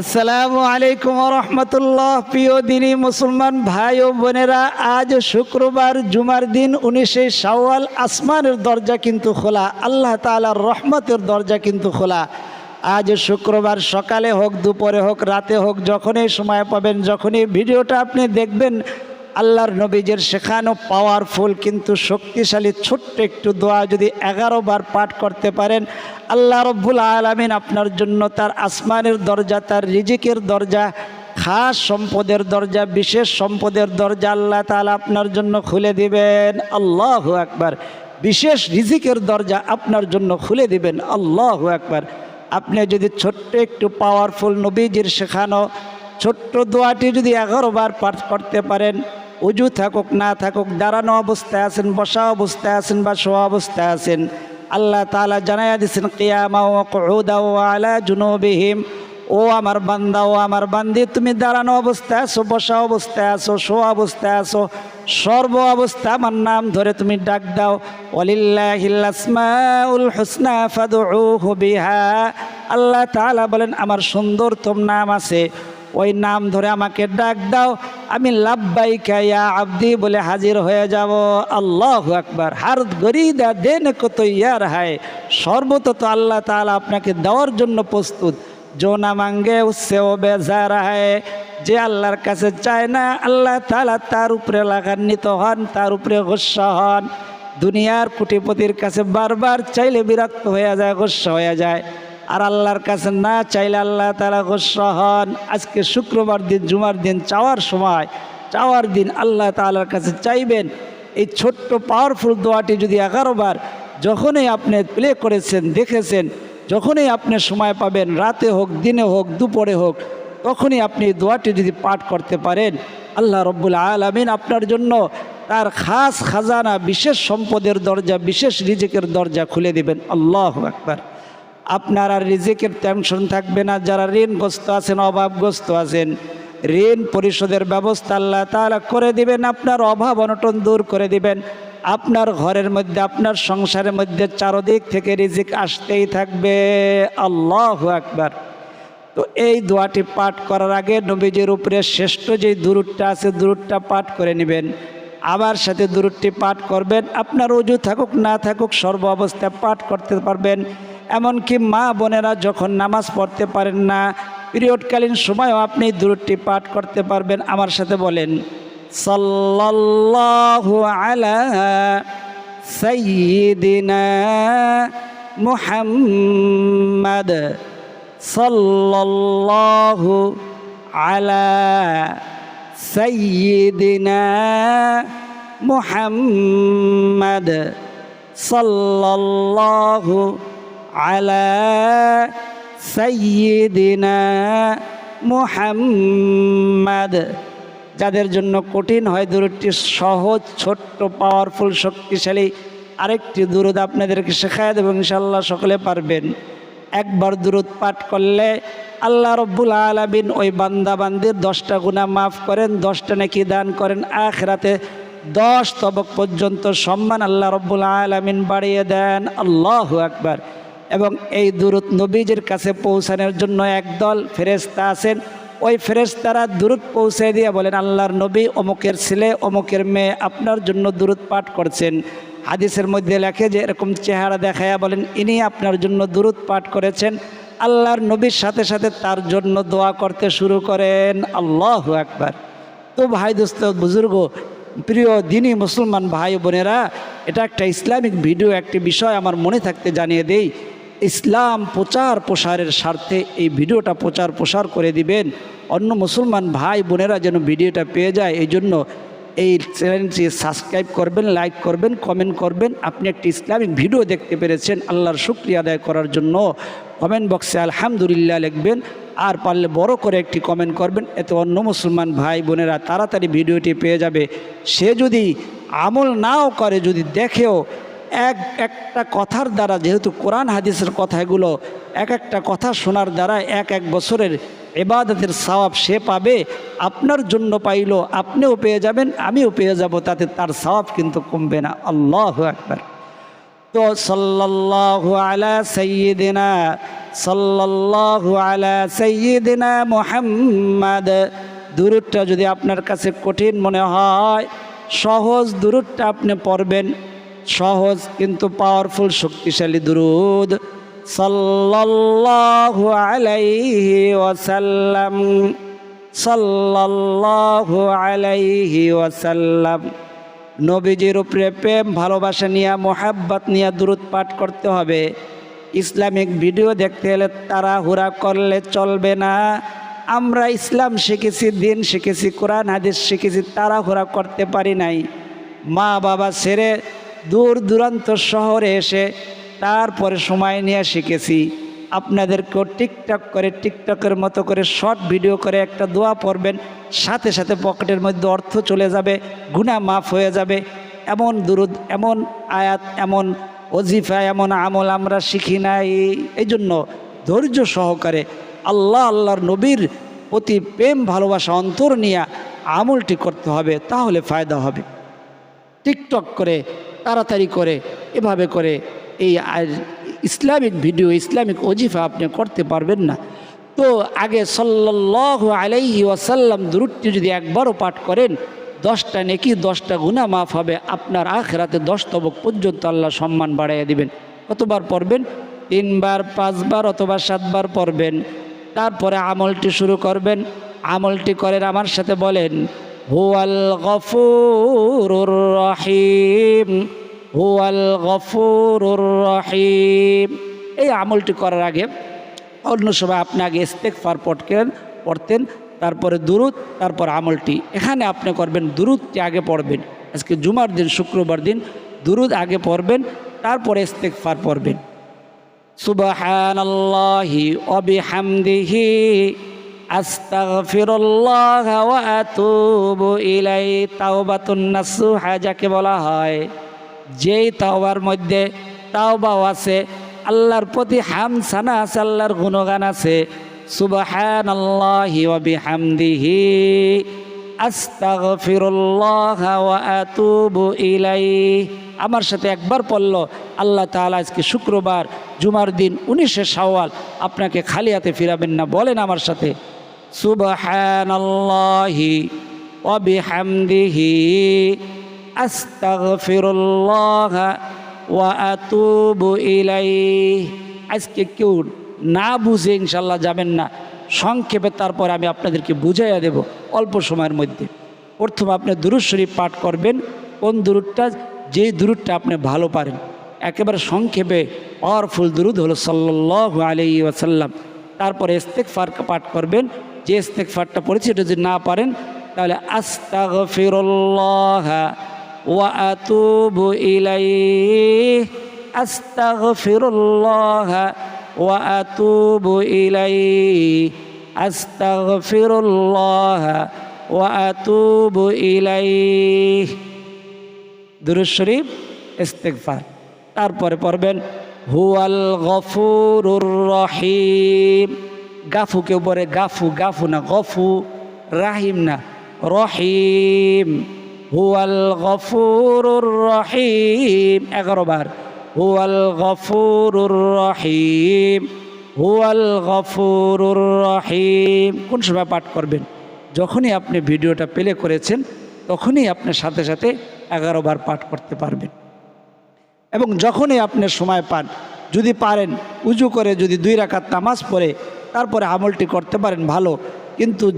আসসালামু আলাইকুম রহমতুল্লাহ। প্রিয় দিনী মুসলমান ভাই ও বোনেরা, আজ শুক্রবার জুমার দিন, উনিশে শাওয়াল। আসমানের দরজা কিন্তু খোলা, আল্লাহ তালার রহমতের দরজা কিন্তু খোলা। আজ শুক্রবার সকালে হোক, দুপুরে হোক, রাতে হোক, যখনই সময় পাবেন, যখনই ভিডিওটা আপনি দেখবেন আল্লাহর নবীজের শেখানো পাওয়ারফুল কিন্তু শক্তিশালী ছোট্ট একটু দোয়া যদি এগারো বার পাঠ করতে পারেন, আল্লাহ রব্বুল আলমিন আপনার জন্য তার আসমানের দরজা, তার রিজিকের দরজা, খাস সম্পদের দরজা, বিশেষ সম্পদের দরজা আল্লাহ তালা আপনার জন্য খুলে দিবেন। আল্লাহ একবার বিশেষ রিজিকের দরজা আপনার জন্য খুলে দিবেন। আল্লাহ একবার আপনি যদি ছোট্ট একটু পাওয়ারফুল নবীজির শেখানো ছোট্ট দোয়াটি যদি এগারো বার পাঠ করতে পারেন উজু থাকুক, না থাকুক, দাঁড়ানো অবস্থায় আছেন, বসা অবস্থায় আছেন বা শোয়া অবস্থায় আছেন, আল্লাহ তালা জানাইয়া দিচ্ছেন কিয়ামা ও কৌদা ও ও আমার বান্দা, ও আমার বান্দি, তুমি দাঁড়ানো অবস্থায় আছো, বসা অবস্থায় আছো, শোয়া অবস্থায় আছো, সর্ব অবস্থা আমার নাম ধরে তুমি ডাক দাও ওলিল্লাহিল্লাসমাউল হুসনা ফাদউহু বিহা, আল্লাহ তাআলা বলেন, আমার সুন্দরতম নাম আছে, ওই নাম ধরে আমাকে ডাক দাও আমি লাভবাই খায়া আব্দি বলে হাজির হয়ে যাব। আল্লাহ আকবার। হার গরিদা দেন কত ইয়ার হায়। সর্বত তো আল্লাহ তালা আপনাকে দেওয়ার জন্য প্রস্তুত। জোনা মাঙ্গে উৎসেও বেজার হায়। যে আল্লাহর কাছে চায় না, আল্লাহ তালা তার উপরে লাগান্বিত হন, তার উপরে গুসা হন। দুনিয়ার কুটিপতির কাছে বারবার চাইলে বিরক্ত হয়ে যায়, গুসা হয়ে যায়। আর আল্লাহর কাছে না চাইলে আল্লাহ তালা গোস্বা হন। আজকে শুক্রবার দিন, জুমার দিন, চাওয়ার সময়, চাওয়ার দিন আল্লাহ তালার কাছে চাইবেন। এই ছোট্ট পাওয়ারফুল দোয়াটি যদি এগারো বার যখনই আপনি প্লে করেছেন, দেখেছেন, যখনই আপনি সময় পাবেন, রাতে হোক, দিনে হোক, দুপুরে হোক, তখনই আপনি এই দোয়াটি যদি পাঠ করতে পারেন, আল্লাহ রব্বুল আলমিন আপনার জন্য তার খাস খাজানা, বিশেষ সম্পদের দরজা, বিশেষ রিজিকের দরজা খুলে দেবেন। আল্লাহ একবার আপনার আর রিজিকের টেনশন থাকবে না, যারা ঋণগ্রস্ত আছেন, অভাবগ্রস্ত আছেন, ঋণ পরিশোধের ব্যবস্থা আল্লাহ তালা করে দিবেন, আপনার অভাব অনটন দূর করে দিবেন, আপনার ঘরের মধ্যে, আপনার সংসারের মধ্যে চারদিক থেকে রিজিক আসতেই থাকবে, আল্লাহ আকবার। তো এই দোয়াটি পাঠ করার আগে নবীজির উপরে শ্রেষ্ঠ যেই দূরটা আছে দূরটা পাঠ করে নেবেন। আবার সাথে দূরটি পাঠ করবেন, আপনার অজু থাকুক, না থাকুক, সর্ব অবস্থায় পাঠ করতে পারবেন। এমনকি মা বোনেরা যখন নামাজ পড়তে পারেন না, পিরিয়ডকালীন সময়ও আপনি দূরটি পাঠ করতে পারবেন। আমার সাথে বলেন, সাল্লাল্লাহু আলা সাইয়্যিদিনা মুহাম্মাদ সাল্লাল্লাহু আলা সাইয়্যিদিনা মুহাম্মাদ সাল্লাল্লাহু আলা সাইয়্যিদিনা মুহাম্মাদ যাদের জন্য কঠিন হয় দূরটি সহজ, ছোট্ট পাওয়ারফুল শক্তিশালী আরেকটি দূরত আপনাদেরকে শেখায় দেবো ইনশাল্লাহ সকলে পারবেন। একবার দূরত পাঠ করলে আল্লাহ রব্বুল আলমিন ওই বান্দাবান্দির দশটা গুণা মাফ করেন, দশটা নাকি দান করেন, আখরাতে দশ তবক পর্যন্ত সম্মান আল্লাহ রব্বুল আলমিন বাড়িয়ে দেন। আল্লাহ একবার এবং এই দূরত নবীজের কাছে পৌঁছানোর জন্য একদল ফেরেস্তা আছেন। ওই ফেরেস্তারা দূরত পৌঁছে দিয়ে বলেন, আল্লাহর নবী অমুকের ছেলে, অমুকের মেয়ে আপনার জন্য দূরত পাঠ করছেন। হাদিসের মধ্যে লেখে যে এরকম চেহারা দেখায়া বলেন, ইনি আপনার জন্য দূরত পাঠ করেছেন। আল্লাহর নবীর সাথে সাথে তার জন্য দোয়া করতে শুরু করেন। আল্লাহ একবার তো ভাই দোস্ত, বুজুর্গ, প্রিয় দিনী মুসলমান ভাই বোনেরা, এটা একটা ইসলামিক ভিডিও, একটি বিষয় আমার মনে থাকতে জানিয়ে দেই। ইসলাম প্রচার প্রসারের স্বার্থে এই ভিডিওটা প্রচার প্রসার করে দিবেন। অন্য মুসলমান ভাই বোনেরা যেন ভিডিওটা পেয়ে যায়, এই জন্য এই চ্যানেলটি সাবস্ক্রাইব করবেন, লাইক করবেন, কমেন্ট করবেন। আপনি একটি ইসলামিক ভিডিও দেখতে পেরেছেন, আল্লাহর শুক্রিয়া আদায় করার জন্য। কমেন্ট বক্সে আলহামদুলিল্লাহ লিখবেন, আর পারলে বড় করে একটি কমেন্ট করবেন, এতে অন্য মুসলমান ভাই বোনেরা তাড়াতাড়ি ভিডিওটি পেয়ে যাবে। সে যদি আমল নাও করে, যদি দেখেও এক, একটা কথার দ্বারা, যেহেতু কোরআন হাদিসের কথাগুলো এক একটা কথা শোনার দ্বারা এক এক বছরের এবাদতের সওয়াব সে পাবে, আপনার জন্য পাইল, আপনিও পেয়ে যাবেন, আমিও পেয়ে যাব, তাতে তার সওয়াব কিন্তু কমবে না। আল্লাহ একবার তো সাল্লাল্লাহু আলা সাইয়্যিদিনা, সাল্লাল্লাহু আলা সাইয়্যিদিনা মুহাম্মাদ। দুরুদটা যদি আপনার কাছে কঠিন মনে হয়, সহজ দুরুদটা আপনি পড়বেন। সহজ, কিন্তু পাওয়ারফুল শক্তিশালী দুরুদ। সাল্লাল্লাহু আলাইহি ওয়াসাল্লাম। সাল্লাল্লাহু আলাইহি ওয়াসাল্লাম। নবীজির উপরে প্রেম, ভালোবাসা নিয়ে, মোহাব্বত নিয়ে দূরত পাঠ করতে হবে। ইসলামিক ভিডিও দেখতে হলে তারা হুরা করলে চলবে না। আমরা ইসলাম শিখেছি, দিন শিখেছি, কোরআন, হাদিস শিখেছি তারা হুরা করতে পারি নাই। মা বাবা ছেড়ে দূর দূরান্ত শহরে এসে তারপরে সময় নিয়ে শিখেছি। আপনাদেরকেও টিকটক করে, টিকটকের মতো করে শর্ট ভিডিও করে একটা দোয়া পড়বেন, সাথে সাথে পকেটের মধ্যে অর্থ চলে যাবে গুণা মাফ হয়ে যাবে। এমন দুরুদ, এমন আয়াত, এমন অজিফা এমন আমল আমরা শিখি নাই। এই জন্য ধৈর্য সহকারে আল্লাহ আল্লাহর নবীর প্রতি প্রেম, ভালোবাসা, অন্তর নিয়ে আমলটি করতে হবে, তাহলে ফায়দা হবে। টিকটক করে তাড়াতাড়ি করে, এভাবে করে এই ইসলামিক ভিডিও, ইসলামিক অজিফা আপনি করতে পারবেন না। তো আগে সাল্লাহ আলাইহি ওয়াসাল্লাম দুরুদটি যদি একবারও পাঠ করেন, দশটা নেকি, দশটা গুণা মাফ হবে। আপনার আখেরাতে দশ তবক পর্যন্ত আল্লাহ সম্মান বাড়াইয়া দিবেন। কতবার পড়বেন? তিনবার, পাঁচবার অথবা সাতবার পড়বেন। তারপরে আমলটি শুরু করবেন। আমলটি করেন, আমার সাথে বলেন, হুয়াল গফুরুর রহিম। হুয়াল গফুরুর রহিম। এই আমলটি করার আগে অন্য সময় আপনি আগে ইস্তেকফার পড়তেন পড়তেন, তারপরে দুরুদ, তারপর আমলটি। এখানে আপনি করবেন দুরুদটি আগে পড়বেন। আজকে জুমার দিন, শুক্রবার দিন দুরুদ আগে পড়বেন, তারপরে ইস্তেকফার পড়বেন। সুবহানাল্লাহি ওয়া বিহামদিহি, আস্তাগফিরুল্লাহ ওয়া আতুবু ইলাই তাওবাতুন নাসুহা যাকে বলা হয়। যেই তাওবার মধ্যে তাওবাও আছে, আল্লাহর প্রতি হামসানা আছে, আল্লাহর গুণগান আছে ইলাইহি। আমার সাথে একবার পড়ল, আল্লাহ তাআলা আজকে শুক্রবার, জুমার দিন উনিশে শাওয়াল, আপনাকে খালি হাতে ফিরাবেন না, বলেন আমার সাথে, সুবহানাল্লাহি ওয়া বিহামদিহি। আস্তাগফিরুল্লাহ ওয়া আতুবু ইলাইহি। আজকে কেউ না বুঝে ইনশাল্লাহ যাবেন না। সংক্ষেপে তারপর আমি আপনাদেরকে বুঝাইয়া দেব অল্প সময়ের মধ্যে। প্রথম আপনি দুরুদ শরীফ পাঠ করবেন, কোন দুরুদটা? যেই দুরুদটা আপনি ভালো পারেন। একেবারে সংক্ষেপে পাওয়ারফুল দুরুদ হলো সাল্লাহ আলি ওয়াসাল্লাম। তারপরে ইস্তেকফার পাঠ করবেন, যে ইস্তেকফারটা পড়েছি এটা যদি না পারেন, তাহলে আস্তাগফিরুল্লাহ। আতুবু ইলাইহি আস্তাগফিরুল্লাহ ওয়া আতুবু ইলাইহি আস্তাগফিরুল্লাহ ওয়া আতুবু ইলাইহি দুরুদ শরীফ ইস্তেগফার তারপরে পড়বেন, হুয়াল গফুরুর রহিম। গাফু কেউ পরে গাফু গাফু না গফু, রাহিম না রহিম। হুয়াল গফুরুর রহিম। এগারো বার। হুয়াল গফুরুর রহিম। হুয়াল গফুরুর রহিম। কোন সময় পাঠ করবেন? যখনই আপনি ভিডিওটা প্লে করেছেন, তখনই আপনি সাথে সাথে এগারো বার পাঠ করতে পারবেন। এবং যখনই আপনি সময় পান, যদি পারেন, উজু করে যদি দুই রাকাত নামাজ পড়ে, তারপরে আমলটি করতে পারেন ভালো। কিন্তু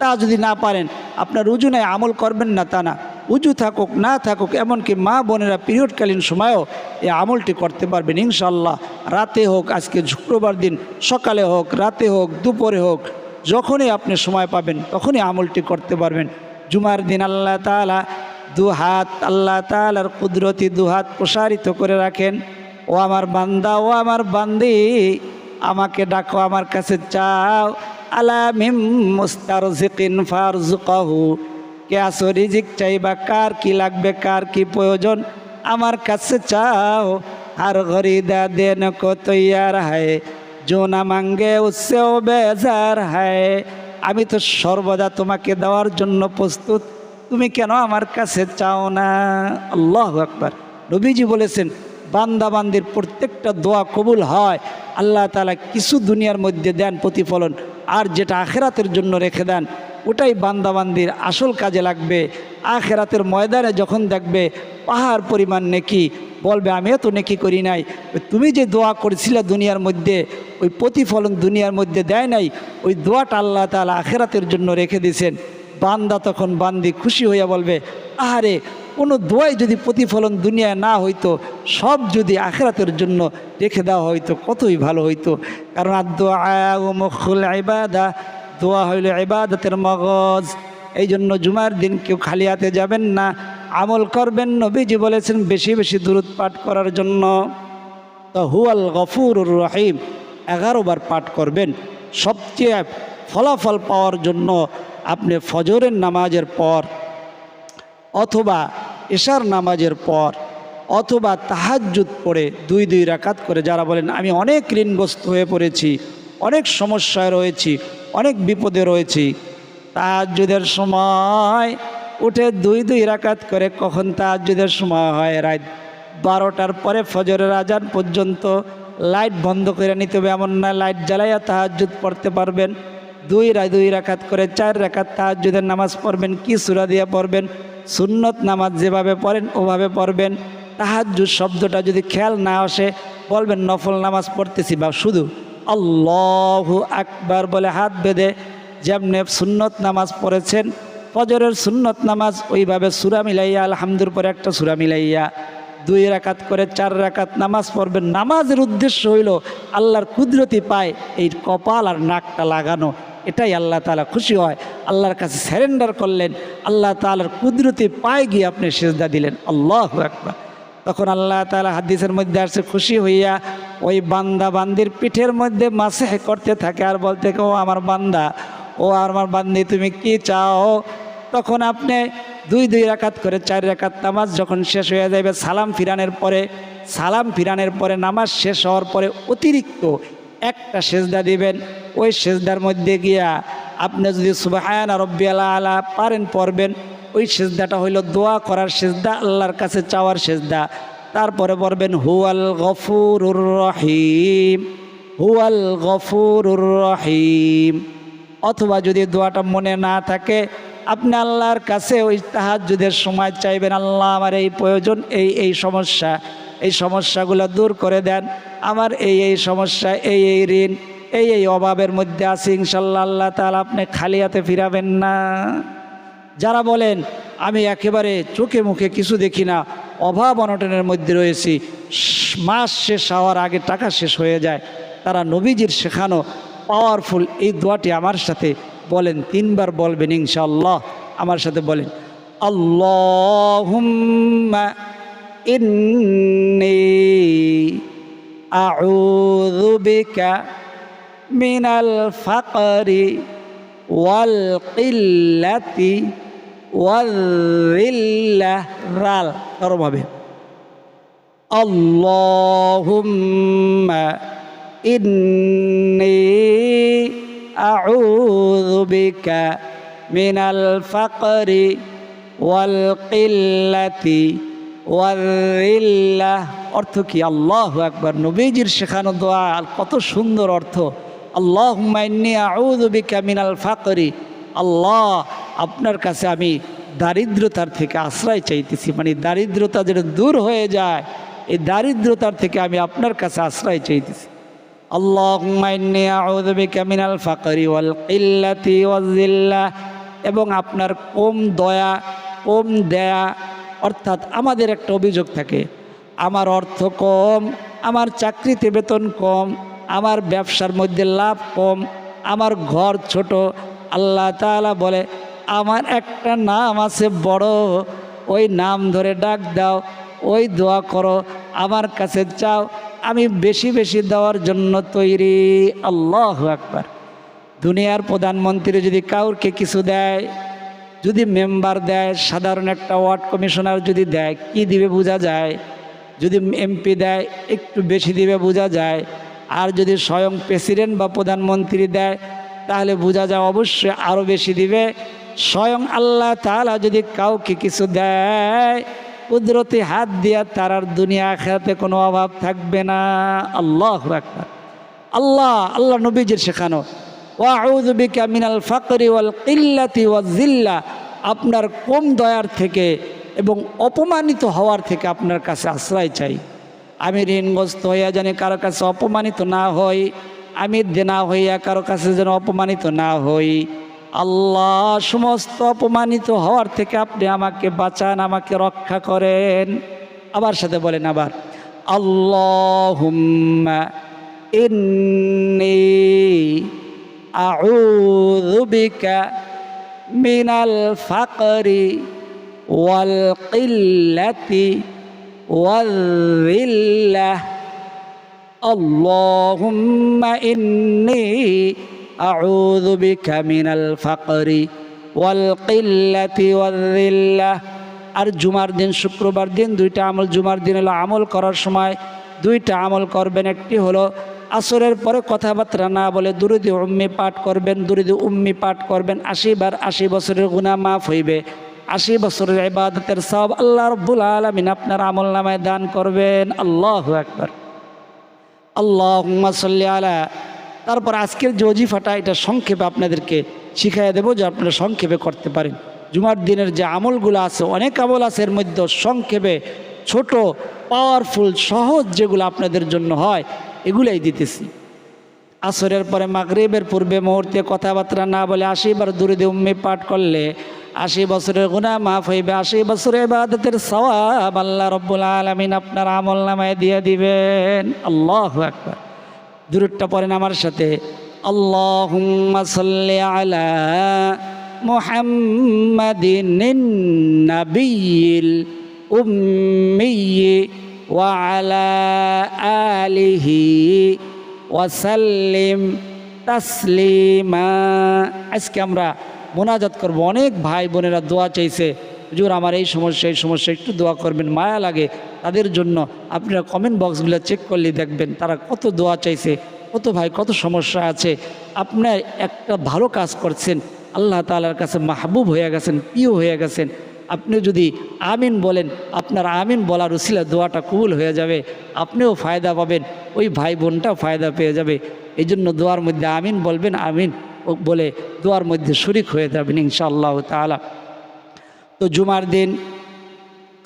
তা যদি না পারেন, আপনার উজু নেই, আমল করবেন না তা না। উজু থাকুক, না থাকুক, এমনকি মা বোনেরা পিরিয়ডকালীন সময়েও এই আমলটি করতে পারবেন ইনশাল্লাহ রাতে হোক, আজকে শুক্রবার দিন, সকালে হোক, রাতে হোক, দুপুরে হোক, যখনই আপনি সময় পাবেন, তখনই আমলটি করতে পারবেন। জুমার দিন আল্লাহ তালা দু হাত, আল্লাহ তালার কুদরতি দু হাত প্রসারিত করে রাখেন। ও আমার বান্দা, ও আমার বান্দি, আমাকে ডাকো, আমার কাছে চাও। আলামিম মুস্তার জিকিন ফারজুকাহু কে আসো রিজিক চাইবা? কার কি লাগবে? কার কি প্রয়োজন? আমার কাছে চাও। আর গরিদা দেন কো তৈয়ার হায়। জোনা মাঙ্গে উৎসেও বেজার হায়। আমি তো সর্বদা তোমাকে দেওয়ার জন্য প্রস্তুত। তুমি কেন আমার কাছে চাও না? আল্লাহ একবার নবীজি বলেছেন, বান্দাবান্দির প্রত্যেকটা দোয়া কবুল হয়। আল্লাহ তালা কিছু দুনিয়ার মধ্যে দেন প্রতিফলন। আর যেটা আখেরাতের জন্য রেখে দেন, ওটাই বান্দাবান্দির আসল কাজে লাগবে। আখেরাতের ময়দানে যখন দেখবে পাহাড় পরিমাণ নেকি, বলবে আমিও তো নেকি করি নাই। তুমি যে দোয়া করেছিলে দুনিয়ার মধ্যে, ওই প্রতিফলন দুনিয়ার মধ্যে দেয় নাই, ওই দোয়াটা আল্লাহ তালা আখেরাতের জন্য রেখে দিয়েছেন। বান্দা তখন বান্দি খুশি হইয়া বলবে, আহারে কোনো দোয়াই যদি প্রতিফলন দুনিয়ায় না হইতো, সব যদি আখেরাতের জন্য রেখে দেওয়া হইতো, কতই ভালো হইতো। কারণ আর দোয়া দোয়া হইল ইবাদতের মগজ। এই জন্য জুমার দিন কেউ খালি হাতে যাবেন না, আমল করবেন। নবীজি বলেছেন, বেশি বেশি দূরত পাঠ করার জন্য। তো হুয়াল গফুর রহিম, এগারো বার পাঠ করবেন। সবচেয়ে ফলাফল পাওয়ার জন্য আপনি ফজরের নামাজের পর অথবা এশার নামাজের পর অথবা তাহাজ্জুদ পড়ে দুই দুই রাকাত করে যারা বলেন, আমি অনেক ঋণগ্রস্ত হয়ে পড়েছি, অনেক সমস্যায় রয়েছি, অনেক বিপদে রয়েছি। তাহাজ্জুদের সময় উঠে দুই দুই রাকাত করে কখন তাহাজ্জুদের সময় হয়? রাত বারোটার পরে ফজরের আজান পর্যন্ত। লাইট বন্ধ করে নিতে হবে, এমন না, লাইট জ্বালাইয়া তাহাজ্জুদ পড়তে পারবেন। দুই রায় দুই রাকাত করে, চার রাকাত তাহাজ্জুদের নামাজ পড়বেন, কি সুরা দিয়ে পড়বেন? সুন্নত নামাজ যেভাবে পড়েন, ওভাবে পড়বেন। তাহাজ্জুদ শব্দটা যদি খেয়াল না আসে, বলবেন, নফল নামাজ পড়তেছি বা শুধু আল্লাহু আকবার বলে হাত বেঁধে যেমনি সুন্নত নামাজ পড়েছেন, ফজরের সুন্নত নামাজ ওইভাবে সুরা মিলাইয়া, আলহামদুর পরে একটা সুরা মিলাইয়া, দুই রাকাত করে, চার রাকাত নামাজ পড়বেন। নামাজের উদ্দেশ্য হইল, আল্লাহর কুদরতি পায় এই কপাল আর নাকটা লাগানো। এটাই আল্লাহ তালা খুশি হয়। আল্লাহর কাছে স্যারেন্ডার করলেন। আল্লাহ তালার কুদরতি পায়ে গিয়ে আপনি সেজদা দিলেন। আল্লাহ একবার তখন আল্লাহ তালা হাদিসের মধ্যে আসছে খুশি হইয়া ওই বান্দা বান্দির পিঠের মধ্যে মাসে করতে থাকে আর বলতে ও আমার বান্দা, ও আমার বান্দি, তুমি কি চাও? তখন আপনি দুই দুই রাকাত করে চার রাকাত নামাজ যখন শেষ হয়ে যাবে সালাম ফিরানের পরে, সালাম ফিরানের পরে, নামাজ শেষ হওয়ার পরে অতিরিক্ত একটা সেজদা দিবেন, ওই সেজদার মধ্যে গিয়া আপনি যদি সুবাহায়ন রব্বি আলা আলা পারেন পড়বেন, ওই সেজদাটা হইল দোয়া করার সেজদা, আল্লাহর কাছে চাওয়ার সেজদা। তারপরে পড়বেন, হুয়াল গফুরুর রহিম, হুয়াল গফুরুর রহিম। অথবা যদি দোয়াটা মনে না থাকে, আপনি আল্লাহর কাছে ওই তাহাজ্জুদের সময় চাইবেন, আল্লাহ আমার এই প্রয়োজন, এই এই সমস্যা। এই সমস্যাগুলো দূর করে দেন। আমার এই এই সমস্যা, এই এই ঋণ, এই এই অভাবের মধ্যে আছে, ইনশাল্লাহ আল্লাহ তাহলে আপনি খালি হাতে ফিরাবেন না। যারা বলেন, আমি একেবারে চোখে মুখে কিছু দেখি না, অভাব অনটনের মধ্যে রয়েছি, মাস শেষ হওয়ার আগে টাকা শেষ হয়ে যায়, তারা নবীজির শেখানো পাওয়ারফুল এই দোয়াটি আমার সাথে বলেন, তিনবার বলবেন ইনশাআল্লাহ আমার সাথে বলেন, আল্লাহুম্মা إني أعوذ بك من الفقر والقلة والذلة. رال به اللهم إني أعوذ بك من الفقر والقلة ওয়ারিল্লাহ অর্থ কি? আল্লাহ একবার নবীজির শেখানো দোয়া, কত সুন্দর অর্থ। আল্লাহ আউদিকা মিনাল ফাকরি। আল্লাহ, আপনার কাছে আমি দারিদ্রতার থেকে আশ্রয় চাইতেছি। মানে দারিদ্রতা যেটা দূর হয়ে যায়, এই দারিদ্রতার থেকে আমি আপনার কাছে আশ্রয় চাইতেছি। আল্লাহ ইল্লাতি এবং আপনার কম দয়া, কম দেয়া অর্থাৎ আমাদের একটা অভিযোগ থাকে, আমার অর্থ কম, আমার চাকরিতে বেতন কম, আমার ব্যবসার মধ্যে লাভ কম, আমার ঘর ছোট, আল্লাহ তাআলা বলে, আমার একটা নাম আছে বড়, ওই নাম ধরে ডাক দাও, ওই দোয়া করো, আমার কাছে চাও, আমি বেশি বেশি দেওয়ার জন্য তৈরি, আল্লাহ একবার দুনিয়ার প্রধানমন্ত্রী যদি কাউকে কিছু দেয় যদি মেম্বার দেয়, সাধারণ একটা ওয়ার্ড কমিশনার যদি দেয়, কি দিবে বোঝা যায়? যদি এমপি দেয়, একটু বেশি দিবে বোঝা যায়। আর যদি স্বয়ং প্রেসিডেন্ট বা প্রধানমন্ত্রী দেয়, তাহলে বোঝা যায় অবশ্যই আরও বেশি দিবে। স্বয়ং আল্লাহ তাআলা যদি কাউকে কিছু দেয়, কুদরতি হাত দিয়া তার আর দুনিয়া খেতে কোনো অভাব থাকবে না। আল্লাহ একবার আল্লাহ আল্লাহ নবীজির শেখানো। ওয়াউদ বিকা মিনাল ফাকরি ওয়াল কিল্লাতি ওয়াজিল্লা আপনার কম দয়ার থেকে এবং অপমানিত হওয়ার থেকে আপনার কাছে আশ্রয় চাই। আমি ঋণগ্রস্ত হইয়া যেন কারও কাছে অপমানিত না হই, আমি দেনা হইয়া কারও কাছে যেন অপমানিত না হই। আল্লাহ, সমস্ত অপমানিত হওয়ার থেকে আপনি আমাকে বাঁচান, আমাকে রক্ষা করেন। আবার সাথে বলেন আবার আল্লাহ ইন্নী أعوذ بك من الفقر والقلة والذلة اللهم إني أعوذ بك من الفقر والقلة والذلة আর জুমার দিন শুক্রবার দিন দুইটা আমল জুমার দিন হলো আমল করার সময় দুইটা আমল করবেন একটি হলো আসরের পরে কথাবার্তা না বলে দুরুদি উম্মি পাঠ করবেন, দুরুদি উম্মি পাঠ করবেন আশি বার আশি বছরের গুণা মাফ হইবে। আশি বছরের ইবাদতের সব আল্লাহ রব্বুল আলমিন আপনার আমল নামায় দান করবেন। আল্লাহ একবার আল্লাহ আলা। তারপর আজকের যে অজিফাটা এটা সংক্ষেপে আপনাদেরকে শিখাই দেবো যে আপনারা সংক্ষেপে করতে পারেন। জুমার দিনের যে আমলগুলো আছে, অনেক আমল আছে, এর মধ্যে সংক্ষেপে ছোট পাওয়ারফুল সহজ যেগুলো আপনাদের জন্য হয় এগুলাই দিতেছি। আসরের পরে মাগরিবের পূর্বে মুহূর্তে কথাবার্তা না বলে আশি বার দূরে উম্মি পাঠ করলে আশি বছরের গুণা মাফ হইবে, আশি বছরের ইবাদতের সওয়াব আল্লাহ রব্বুল আলমিন আপনার আমল নামায় দিয়ে দিবেন। আল্লাহ একবার দূরটা পড়েন আমার সাথে। সাল্লি আলা মুহাম্মাদিন وعلى آله ওয়াসাল্লিম তাসলিমা আজকে আমরা মোনাজাত করব অনেক ভাই বোনেরা দোয়া চাইছে হুজুর আমার এই সমস্যা এই সমস্যা একটু দোয়া করবেন মায়া লাগে তাদের জন্য আপনারা কমেন্ট বক্সগুলো চেক করলে দেখবেন তারা কত দোয়া চাইছে কত ভাই কত সমস্যা আছে আপনার একটা ভালো কাজ করছেন আল্লাহ তালার কাছে মাহবুব হয়ে গেছেন প্রিয় হয়ে গেছেন আপনি যদি আমিন বলেন, আপনার আমিন বলার উসিলা দোয়াটা কবুল হয়ে যাবে, আপনিও ফায়দা পাবেন, ওই ভাই বোনটাও ফায়দা পেয়ে যাবে। এই জন্য দোয়ার মধ্যে আমিন বলবেন, আমিন বলে দোয়ার মধ্যে শরিক হয়ে যাবেন ইনশাআল্লাহ তালা তো জুমার দিন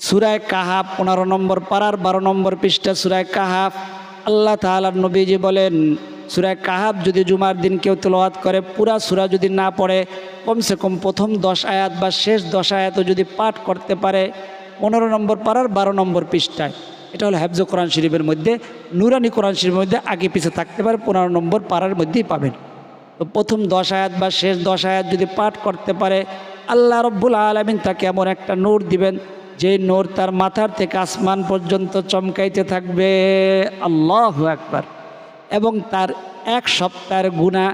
সুরায় কাহাব পনেরো নম্বর পাড়ার বারো নম্বর পৃষ্ঠা সুরায় কাহাব আল্লাহ তালার নবীজি বলেন সুরায় কাহাব যদি জুমার দিন কেউ তেলাওয়াত করে, পুরা সুরা যদি না পড়ে, কমসে কম প্রথম দশ আয়াত বা শেষ দশ আয়াতও যদি পাঠ করতে পারে, পনেরো নম্বর পাড়ার বারো নম্বর পৃষ্ঠায়। এটা হলো হেফজ কোরআন শরীফের মধ্যে, নুরানি কোরআন শরীফের মধ্যে আগে পিছিয়ে থাকতে পারে, পনেরো নম্বর পাড়ার মধ্যেই পাবেন। তো প্রথম দশ আয়াত বা শেষ দশ আয়াত যদি পাঠ করতে পারে, আল্লাহ রব্বুল আলমিন তাকে এমন একটা নূর দিবেন যে নূর তার মাথার থেকে আসমান পর্যন্ত চমকাইতে থাকবে। আল্লাহ একবার এবং তার এক সপ্তাহের গুণা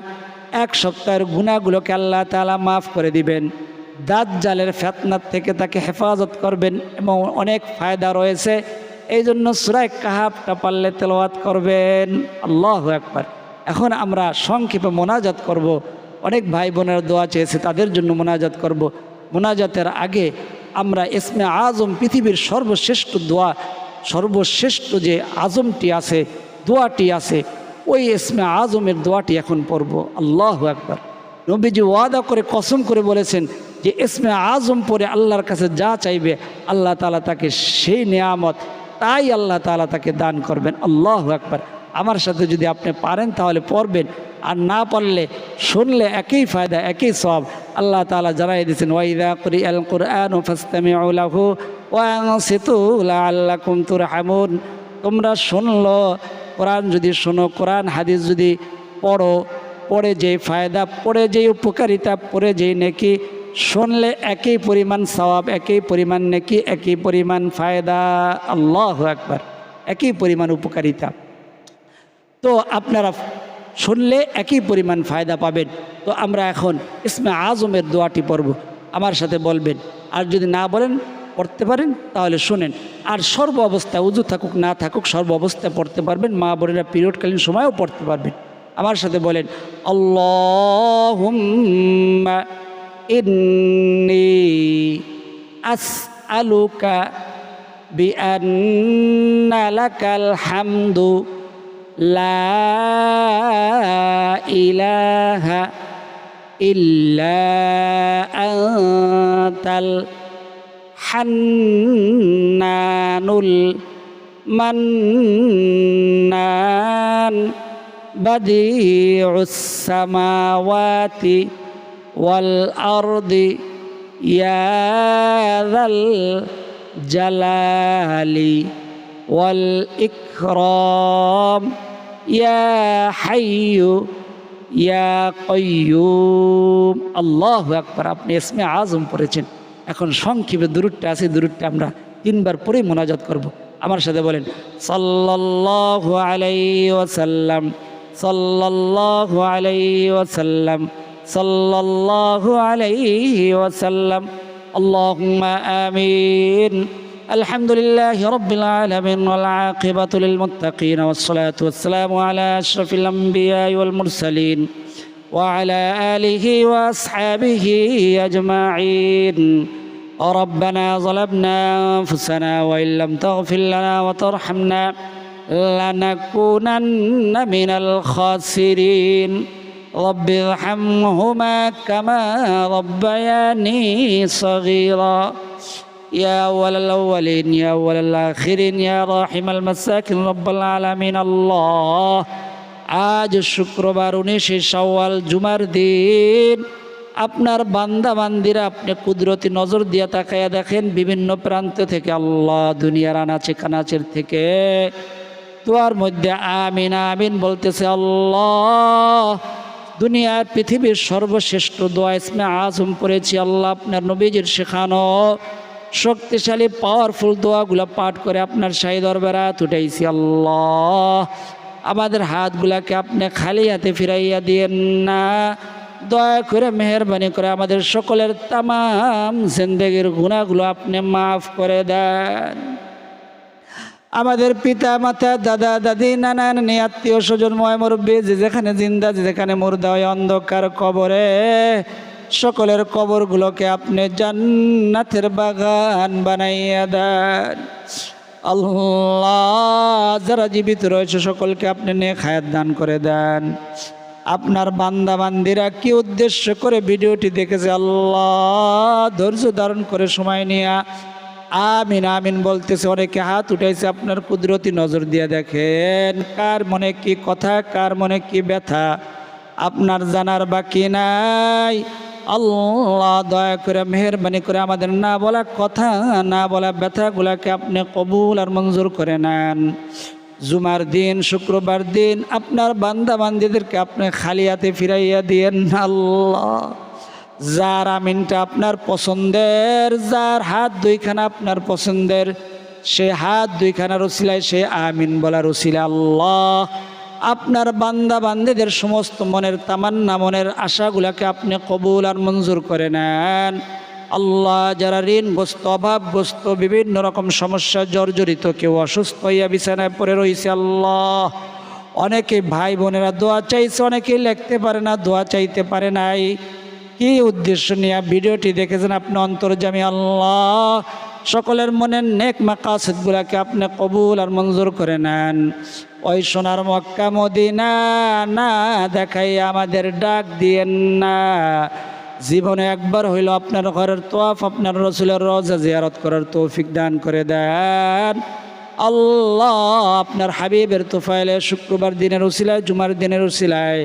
এক সপ্তাহের গুণাগুলোকে আল্লাহ তালা মাফ করে দিবেন দাঁত জালের ফেতনার থেকে তাকে হেফাজত করবেন এবং অনেক ফায়দা রয়েছে এই জন্য সুরায় কাহাবটা পারলে তেলাওয়াত করবেন আল্লাহ একবার এখন আমরা সংক্ষেপে মোনাজাত করব। অনেক ভাই বোনের দোয়া চেয়েছে, তাদের জন্য মোনাজাত করব। মোনাজাতের আগে আমরা ইসমে আজম পৃথিবীর সর্বশ্রেষ্ঠ দোয়া, সর্বশ্রেষ্ঠ যে আজমটি আছে, দোয়াটি আছে ওই ইসমে আজমের দোয়াটি এখন পড়ব। আল্লাহ একবার নবীজি ওয়াদা করে, কসম করে বলেছেন যে, ইসমে আজম পরে আল্লাহর কাছে যা চাইবে, আল্লাহ তালা তাকে সেই নিয়ামত, তাই আল্লাহ তালা তাকে দান করবেন। আল্লাহ একবার আমার সাথে যদি আপনি পারেন তাহলে পড়বেন, আর না পারলে শুনলে একই ফায়দা, একই সব আল্লাহ তালা জানাই দিয়েছেন ওয়াইদা করি আল কোরআন ফাস্তামি আল্লাহু ওয়াংসিতুল্লাহ আল্লাহ কুমতুর হামুন তোমরা শুনলো কোরআন যদি শোনো, কোরআন, হাদিস যদি পড়ো, পড়ে যেই ফায়দা, পড়ে যেই উপকারিতা, পড়ে যেই নেকি, শুনলে একই পরিমাণ সওয়াব, একই পরিমাণ নেকি, একই পরিমাণ ফায়দা। আল্লাহ একবার একই পরিমাণ উপকারিতা। তো আপনারা শুনলে একই পরিমাণ ফায়দা পাবেন। তো আমরা এখন ইসমে আজমের দোয়াটি পড়ব। আমার সাথে বলবেন। আর যদি না বলেন পড়তে পারেন, তাহলে শোনেন। আর সর্ব অবস্থায় উজু থাকুক, না থাকুক, সর্ব অবস্থায় পড়তে পারবেন, মা বোনেরা পিরিয়ডকালীন সময়েও পড়তে পারবেন। আমার সাথে বলেন হামদু লা ইলাহা ইল্লা আনতাল أنت الحنان المنان بديع السماوات والأرض يا ذا الجلال والإكرام يا حي ইয়া কয়ুম আল্লাহ একবার আপনি ইসমে আজম পড়েছেন এখন সংক্ষেপে দূরটা আছে দূরটা আমরা তিনবার পরেই মোনাজাত করব আমার সাথে বলেন সাল্লাল্লাহু আলাইহি ওয়াসাল্লাম সাল্লাল্লাহু আলাইহি ওয়াসাল্লাম সাল্লাল্লাহু আলাইহি ওয়াসাল্লাম আল্লাহুম্মা আমিন الحمد لله رب العالمين والعاقبة للمتقين والصلاة والسلام على أشرف الأنبياء والمرسلين وعلى آله وأصحابه أجمعين ربنا ظلمنا أنفسنا وإن لم تغفر لنا وترحمنا لنكونن من الخاسرين رب ارحمهما كما ربياني صغيرا يا أول الأولين يا أول الآخرين يا راحم المساكين رب العالمين الله আজ শুক্রবার উনিশে সওয়াল জুমার দিন আপনার বান্দা বান্দিরা আপনি কুদরতি নজর দিয়ে তাকাইয়া দেখেন, বিভিন্ন প্রান্ত থেকে আল্লাহ দুনিয়ার আনাচে কানাচের থেকে তোয়ার মধ্যে আমিন আমিন বলতেছে, আল্লাহ, দুনিয়ার পৃথিবীর সর্বশ্রেষ্ঠ দোয়া ইসমে আজম পড়েছি, আল্লাহ আপনার নবীজির শেখানো শক্তিশালী পাওয়ারফুল দোয়াগুলো পাঠ করে আপনার শাহী দরবারাত উঠাইছি, আল্লাহ। আমাদের হাতগুলাকে আপনি খালি হাতে ফিরাইয়া দিয়েন না। দয়া করে মেহরবানি করে আমাদের সকলের তামাম জিন্দগির গুণাগুলো আপনি মাফ করে দেন। আমাদের পিতা, মাতা, দাদা, দাদি, নানা, নানি, আত্মীয় স্বজন, ময় মুরব্বী, যে যেখানে জিন্দা, যে যেখানে মুর্দা অন্ধকার কবরে সকলের কবরগুলোকে আপনি জান্নাতের বাগান বানাইয়া দেন। আল্লাহ, যারা জীবিত রয়েছে, সকলকে আপনি নিয়ে খায়াত দান করে দেন। আপনার বান্দা বান্দিরা কি উদ্দেশ্য করে ভিডিওটি দেখেছে? আল্লাহ ধৈর্য ধারণ করে সময় নিয়ে আমিন আমিন বলতেছে। অনেকে হাত উঠাইছে, আপনার কুদরতি নজর দিয়ে দেখেন। কার মনে কি কথা, কার মনে কি ব্যথা? আপনার জানার বাকি নাই। আল্লাহ দয়া করে, মেহরবানি করে আমাদের না বলা কথা, না বলা ব্যথাগুলাকে আপনি কবুল আর মঞ্জুর করে নেন। জুমার দিন, শুক্রবার দিন, আপনার বান্দা বান্দিদেরকে আপনি খালি হাতে ফিরাইয়া দিয়েন। আল্লাহ, যার আমিনটা আপনার পছন্দের, যার হাত দুইখানা আপনার পছন্দের, সে হাত দুইখানার রসিলায় সে আমিন বলার রসিলা আল্লাহ, আপনার বান্দা বান্দিদের সমস্ত মনের তামান্না, মনের আশাগুলাকে আপনি কবুল আর মঞ্জুর করে নেন। আল্লাহ যারা ঋণগ্রস্ত অভাবগ্রস্ত বিভিন্ন রকম সমস্যা, জর্জরিত, কেউ অসুস্থ হইয়া বিছানায় পড়ে রয়েছে আল্লাহ। অনেকে ভাই বোনেরা দোয়া চাইছে অনেকে লিখতে পারে না, দোয়া চাইতে পারে নাই। কি উদ্দেশ্য নিয়ে ভিডিওটি দেখেছেন আপনি অন্তর্জামী আল্লাহ? সকলের মনের নেক মাকাসিদগুলাকে আপনি কবুল আর মঞ্জুর করে নেন। ওই সোনার মক্কা মদিনা না দেখাই আমাদের ডাক দিয়েন না। জীবনে একবার হইল আপনার ঘরের তোয়াফ আপনার রসুলের রজা জিয়ারত করার তৌফিক দান করে দেন আল্লাহ আপনার হাবিবের তোফাইলে শুক্রবার দিনের উসিলায় জুমার দিনের উসিলায়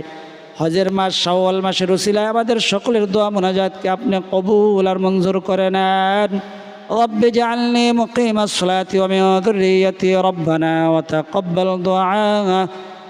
হজের মাস শাওয়াল মাসের উসিলায় আমাদের সকলের দোয়া মোনাজাতকে আপনি কবুল আর মঞ্জুর করে নেন رب اجعلني مقيم الصلاة ومن ذريتي ربنا وتقبل دعاء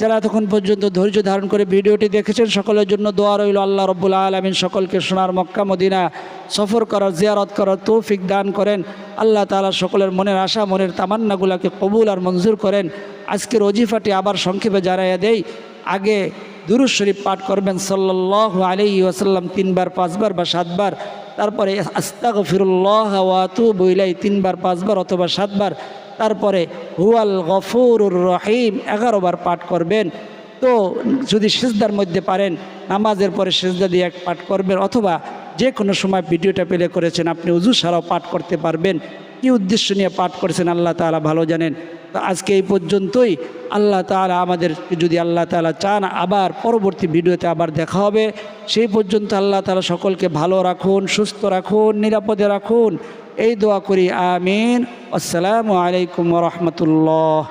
যারা এতক্ষণ পর্যন্ত ধৈর্য ধারণ করে ভিডিওটি দেখেছেন, সকলের জন্য দোয়া রইল আল্লাহ রব্বুল আলমিন। সকলকে সোনার মক্কা, মদিনা সফর করার, জিয়ারত করার তৌফিক দান করেন। আল্লাহ তাআলা সকলের মনের আশা, মনের তামান্নাগুলাকে কবুল আর মঞ্জুর করেন। আজকের অজিফাটি আবার সংক্ষেপে জানাইয়া দেই। আগে দুরুজ শরীফ পাঠ করবেন সাল্লাহ আলী ওয়াসাল্লাম, তিনবার, পাঁচবার বা সাতবার। তারপরে আস্তাগ ফিরুল্লাহ ওয়াতু বইলাই তিনবার, পাঁচবার অথবা সাতবার। তারপরে হুয়াল গফুরুর রহিম এগারোবার পাঠ করবেন। তো যদি সেজদার মধ্যে পারেন, নামাজের পরে সেজদা দিয়ে এক পাঠ করবেন অথবা যে কোনো সময় ভিডিওটা পেলে করেছেন, আপনি উজু সারাও পাঠ করতে পারবেন। কি উদ্দেশ্য নিয়ে পাঠ করেছেন আল্লাহ তাআলা ভালো জানেন। তো আজকে এই পর্যন্তই। আল্লাহ তাআলা আমাদের যদি আল্লাহ তাআলা চান, আবার পরবর্তী ভিডিওতে আবার দেখা হবে। সেই পর্যন্ত আল্লাহ তালা সকলকে ভালো রাখুন, সুস্থ রাখুন, নিরাপদে রাখুন। এই দোয়া করি আমিন। আসসালামু আলাইকুম রহমতুল্লাহ।